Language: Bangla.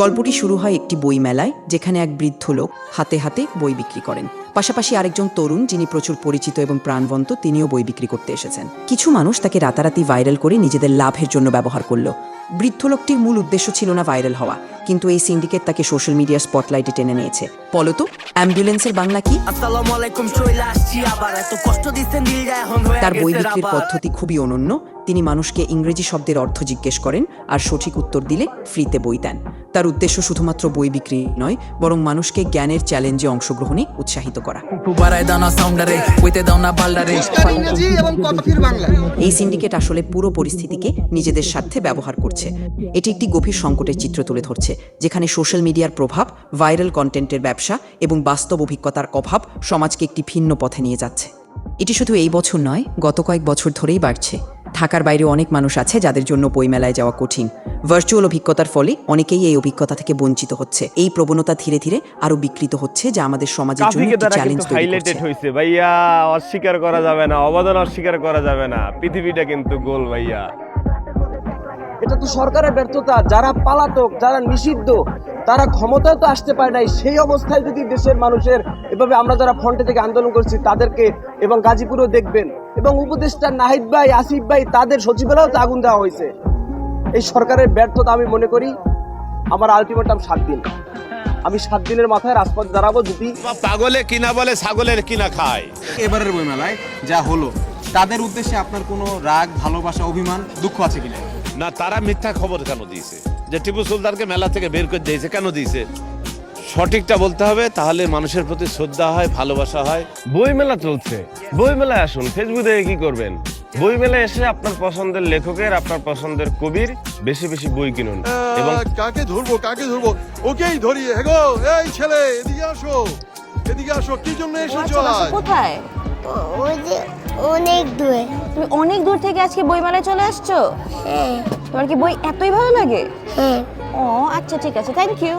গল্পটি শুরু হয় একটি বই মেলায় যেখানে এক বৃদ্ধ লোক হাতে হাতে বই বিক্রি করেন। পাশাপাশি আরেকজন তরুণ, যিনি প্রচুর পরিচিত এবং প্রাণবন্ত, তিনিও বই বিক্রি করতে এসেছেন। কিছু মানুষ তাকে রাতারাতি ভাইরাল করে নিজেদের লাভের জন্য ব্যবহার করল। বৃদ্ধ লোকটির মূল উদ্দেশ্য ছিল না ভাইরাল হওয়া। কিন্তু এই সিন্ডিকেট তাকে সোশ্যাল মিডিয়ার স্পটলাইটে টেনে নিয়েছে। ফলত অ্যাম্বুলেন্সের বাংলা কি? তার বই বিক্রির পদ্ধতি খুবই অনন্য। তিনি মানুষকে ইংরেজি শব্দের অর্থ জিজ্ঞেস করেন আর সঠিক উত্তর দিলে ফ্রিতে বই দেন। তার উদ্দেশ্য শুধুমাত্র বই বিক্রি নয় বরং মানুষকে জ্ঞানের চ্যালেঞ্জে অংশগ্রহণে উৎসাহিত করা। এই সিন্ডিকেট আসলে পুরো পরিস্থিতিকে নিজেদের স্বার্থে ব্যবহার করছে। এটি একটি গভীর সংকটের চিত্র তুলে ধরছে। যেখানে সোশ্যাল মিডিয়ার প্রভাব ভাইরাল কন্টেন্টের ব্যবসা এবং বাস্তব অভিজ্ঞতার অভাব সমাজকে একটি ভিন্ন পথে নিয়ে যাচ্ছে। এটি শুধু এই বছর নয় গত কয়েক বছর ধরেই বাড়ছে। ঢাকার বাইরে অনেক মানুষ আছে যাদের জন্য বইমেলায় যাওয়া কঠিন। ভার্চুয়াল অভিজ্ঞতার ফলে অনেকেই এই অভিজ্ঞতা থেকে বঞ্চিত হচ্ছে। এই প্রবণতা ধীরে ধীরে আরও বিকৃত হচ্ছে যা আমাদের সমাজের জন্য একটি চ্যালেঞ্জ তৈরি হাইলাইটেড করছে। হয়েছে। ভাইয়া অস্বীকার করা যাবে না অবদান অস্বীকার করা যাবে না। পৃথিবীটা কিন্তু গোল ভাইয়া। এটা তো সরকারের ব্যর্থতা। যারা পালাতক যারা নিষিদ্ধ তারা ক্ষমতায় তো আসতে পারে নাই। সেই অবস্থায় যদি দেশের মানুষের এভাবে আমরা যারা ফ্রন্টে থেকে আন্দোলন করছি তাদেরকে এবং গাজীপুরেও দেখবেন এবং উপদেষ্টা নাহিদ ভাই আসিফ ভাই তাদের সচিবালয়েও তো আগুন দেওয়া হয়েছে। এই সরকারের ব্যর্থতা আমি মনে করি আমার আলটিমেটাম সাত দিন। আমি সাত দিনের মাথায় রাজপথ দাঁড়াবো যদি পাগলে কিনা বলে ছাগলের কিনা খায়? এবারের বইমেলায় যা হলো তাদের উদ্দেশ্যে আপনার কোনো রাগ ভালোবাসা অভিমান দুঃখ আছে কিনা? না তারা মিথ্যা খবর কেন দিয়েছে? যে টিপু সুলতানকে মেলা থেকে বের করে দিয়েছে কেন দিয়েছে? সঠিকটা বলতে হবে তাহলে মানুষের প্রতি শ্রদ্ধা হয় ভালোবাসা হয়। বই মেলা চলছে। বই মেলায় আসুন ফেসবুকে কি করবেন? বই মেলায় এসে আপনার পছন্দের লেখকের আপনার পছন্দের কবির বেশি বেশি বই কিনুন। এবং কাকে ধরবো কাকে ধরবো? ওকেই ধরি হেগো এই ছেলে এদিকে আসো। এদিকে আসো কি জন্য এসেছ আচ্ছা, আজ? কোথায়? ওই যে অনেক দূরে। তুমি অনেক দূর থেকে আজকে বইমেলায় চলে আসছো? হ্যাঁ। তোমার কি বই এতই ভালো লাগে? ও আচ্ছা ঠিক আছে থ্যাংক ইউ